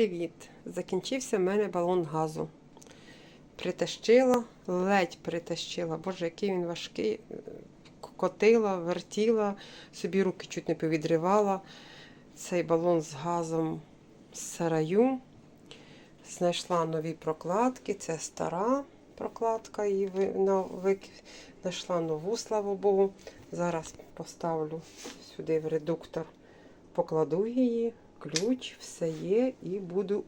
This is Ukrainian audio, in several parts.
привіт! Закінчився в мене балон газу. Притащила, ледь притащила. Боже, який він важкий. Котила, вертіла, собі руки чуть не повідривала. Цей балон з газом з сараю. Знайшла нові прокладки. Це стара прокладка. І знайшла нову, слава Богу. Зараз поставлю сюди в редуктор, покладу її ключ, все є, і буду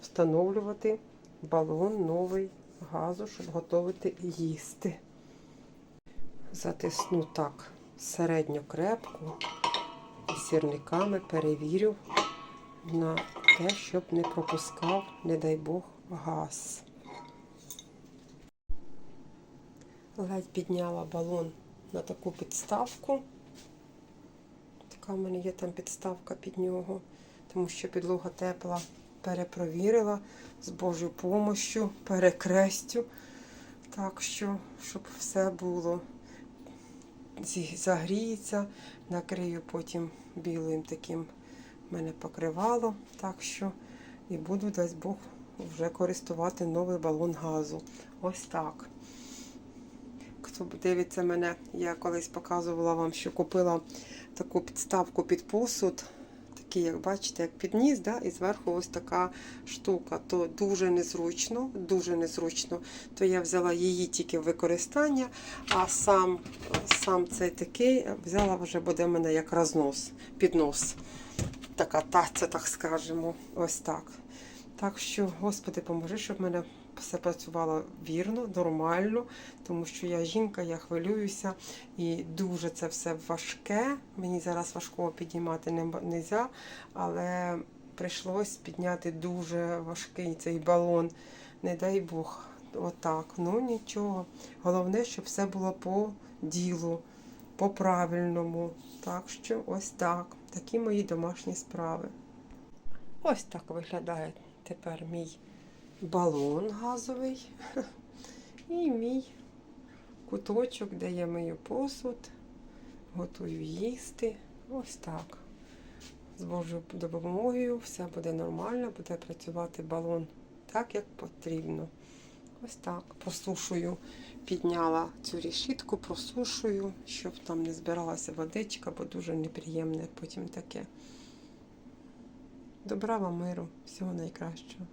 встановлювати балон новий газу, щоб готувати їсти. Затисну так середньо крепко і сірниками перевірю на те, щоб не пропускав, не дай Бог, газ. Ледь підняла балон на таку підставку. Така в мене є там підставка під нього, тому що підлога тепла перепровірила з Божою помощю, перекрестю. Так що, щоб все було загріється, накрию потім білим таким мене покривало. Так що і буду, дасть Бог, вже користувати новий балон газу. Ось так. Хто дивиться мене, я колись показувала вам, що купила таку підставку під посуд. Такий, як бачите, як підніс, да? і зверху ось така штука. То дуже незручно, дуже незручно. То я взяла її тільки в використання, а сам сам цей такий взяла вже буде в мене як рознос, піднос. Така таця, так скажемо. Ось так. Так що, Господи, поможи, щоб мене все працювало вірно, нормально, тому що я жінка, я хвилююся і дуже це все важке. Мені зараз важко піднімати не можна, але прийшлось підняти дуже важкий цей балон. Не дай Бог, отак. Ну нічого. Головне, щоб все було по ділу, по правильному. Так що ось так. Такі мої домашні справи. Ось так виглядає тепер мій балон газовий і мій куточок, де я мию посуд, готую їсти. Ось так. З Божою допомогою все буде нормально, буде працювати балон так, як потрібно. Ось так. Просушую, підняла цю рішітку, просушую, щоб там не збиралася водичка, бо дуже неприємне потім таке. Добра вам миру, всього найкращого.